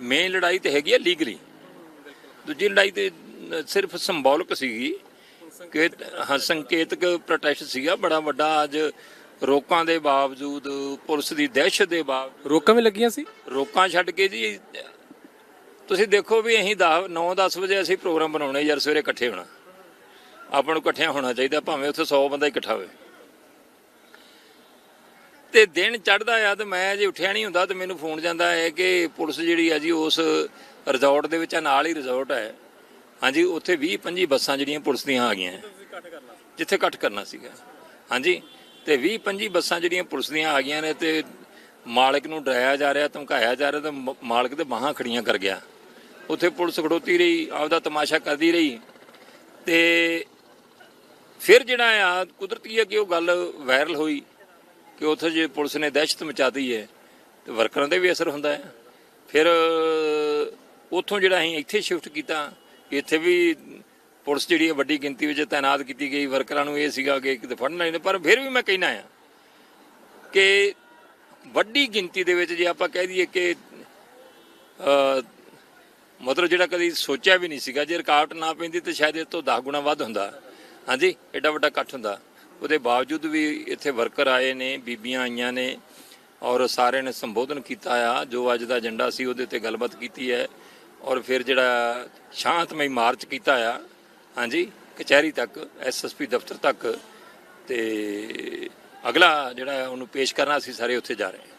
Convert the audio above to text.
Main ਲੜਾਈ ਤੇ ਹੈਗੀ ਆ ਲੀਗਲੀ ਦੂਜੀ ਲੜਾਈ ਤੇ ਸਿਰਫ ਸਿੰਬੋਲਿਕ ਸੀਗੀ ਕਿ ਹਾਂ ਸੰਕੇਤਕ ਪ੍ਰੋਟੈਸਟ ਸੀਗਾ। ਬੜਾ ਵੱਡਾ ਅੱਜ ਰੋਕਾਂ ਦੇ ਬਾਵਜੂਦ ਪੁਲਿਸ ਦੀ ਦਹਿਸ਼ਤ ਦੇ ਬਾਵਜੂਦ ਰੋਕਾਂ ਵੀ ਲੱਗੀਆਂ ਸੀ? ਰੋਕਾਂ ਛੱਡ ਕੇ ਜੀ ਤੁਸੀਂ ਦੇਖੋ ਵੀ ਅਸੀਂ 10 9 10 ਵਜੇ ਅਸੀਂ ਪ੍ਰੋਗਰਾਮ ਬਣਾਉਣੇ ਯਾਰ ਸਵੇਰੇ ਇਕੱਠੇ ਹੋਣਾ। ਆਪਾਂ ਨੂੰ ਇਕੱਠਿਆਂ ਹੋਣਾ ਚਾਹੀਦਾ ਭਾਵੇਂ ਉੱਥੇ 100 ਬੰਦਾ ਇਕੱਠਾ ਹੋਵੇ। ਤੇ ਦਿਨ ਚੜਦਾ ਆ ਤੇ ਮੈਂ ਜੇ ਉੱਠਿਆ ਨਹੀਂ ਹੁੰਦਾ ਤੇ ਮੈਨੂੰ ਫੋਨ ਜਾਂਦਾ ਹੈ ਕਿ ਪੁਲਿਸ ਜਿਹੜੀ ਆ ਜੀ ਉਸ ਰਿਜ਼ੋਰਟ ਦੇ ਵਿੱਚ ਆ, ਨਾਲ ਹੀ ਰਿਜ਼ੋਰਟ ਹੈ। ਹਾਂਜੀ ਉੱਥੇ 20 25 ਬੱਸਾਂ ਜਿਹੜੀਆਂ ਪੁਲਿਸ ਦੀਆਂ ਆ ਗਈਆਂ। ਜਿੱਥੇ ਇਕੱਠ ਕਰਨਾ ਸੀਗਾ। ਹਾਂਜੀ ਤੇ 20 25 ਬੱਸਾਂ ਜਿਹੜੀਆਂ ਪੁਲਿਸ ਦੀਆਂ ਆ ਗਈਆਂ ਨੇ ਤੇ ਮਾਲਕ ਨੂੰ ਡਰਾਇਆ ਜਾ ਰਿਹਾ ਧਮਕਾਇਆ ਜਾ ਰਿਹਾ ਤੇ ਮ- ਮਾਲਕ ਦੇ ਬਾਹਾਂ ਖੜੀਆਂ ਕਰ ਗਿਆ। ਉੱਥੇ ਪੁਲਿਸ ਖੜੋਤੀ ਰਹੀ ਆਪਦਾ ਤਮਾਸ਼ਾ ਕਰਦੀ ਰਹੀ। ਤੇ ਫਿਰ ਜਿਹੜਾ ਆ ਕੁਦਰਤੀ ਹੈ ਕਿ ਉਹ ਗੱਲ ਵਾਇਰਲ ਹੋਈ। ਕਿ ਉੱਥੇ ਜੇ ਪੁਲਿਸ ਨੇ ਦਹਿਸ਼ਤ ਮਚਾਤੀ ਹੈ, ਤੇ ਵਰਕਰਾਂ ਤੇ ਵੀ ਅਸਰ ਹੁੰਦਾ ਹੈ। ਫਿਰ, ਉੱਥੋਂ ਜਿਹੜਾ ਅਸੀਂ ਇੱਥੇ ਸ਼ਿਫਟ ਕੀਤਾ, ਇੱਥੇ ਵੀ ਪੁਲਿਸ ਜਿਹੜੀ ਹੈ ਵੱਡੀ ਗਿਣਤੀ ਵਿੱਚ ਤਾਇਨਾਤ ਕੀਤੀ ਗਈ। ਵਰਕਰਾਂ ਨੂੰ ਇਹ ਸੀਗਾ ਕਿ ਕਿਤੇ ਫੜਨਾ ਨਹੀਂ ਪਰ ਫਿਰ ਵੀ ਮੈਂ ਕਹਿਣਾ ਆ ਕਿ ਵੱਡੀ ਗਿਣਤੀ ਦੇ ਵਿੱਚ ਜੇ ਆਪਾਂ ਕਹਿ ਦਈਏ ਕਿ ਮਤਲਬ ਜਿਹੜਾ ਕਦੀ ਸੋਚਿਆ ਵੀ ਨਹੀਂ ਸੀਗਾ, ਜੇ ਰੁਕਾਵਟ ਨਾ ਪੈਂਦੀ ਤਾਂ ਸ਼ਾਇਦ ਇਹ ਤੋਂ 10 ਗੁਣਾ ਵੱਧ ਹੁੰਦਾ। ਹਾਂਜੀ ਐਡਾ ਵੱਡਾ ਇਕੱਠ ਹੁੰਦਾ। ਉਹਦੇ ਬਾਵਜੂਦ ਵੀ ਇੱਥੇ ਵਰਕਰ ਆਏ ਨੇ, ਬੀਬੀਆਂ ਆਈਆਂ ਨੇ ਔਰ ਸਾਰਿਆਂ ਨੇ ਸੰਬੋਧਨ ਕੀਤਾ ਆ, ਜੋ ਅੱਜ ਦਾ ਏਜੰਡਾ ਸੀ ਉਹਦੇ ਤੇ ਗੱਲਬਾਤ ਕੀਤੀ ਹੈ ਔਰ ਫਿਰ ਜਿਹੜਾ ਸ਼ਾਂਤਮਈ ਮਾਰਚ ਕੀਤਾ ਆ, ਹਾਂਜੀ, ਕਚਹਿਰੀ ਤੱਕ ਐਸਐਸਪੀ ਦਫ਼ਤਰ ਤੱਕ ਤੇ ਅਗਲਾ ਜਿਹੜਾ ਉਹਨੂੰ ਪੇਸ਼ ਕਰਨਾ, ਅਸੀਂ ਸਾਰੇ ਉੱਥੇ ਜਾ ਰਹੇ ਹਾਂ।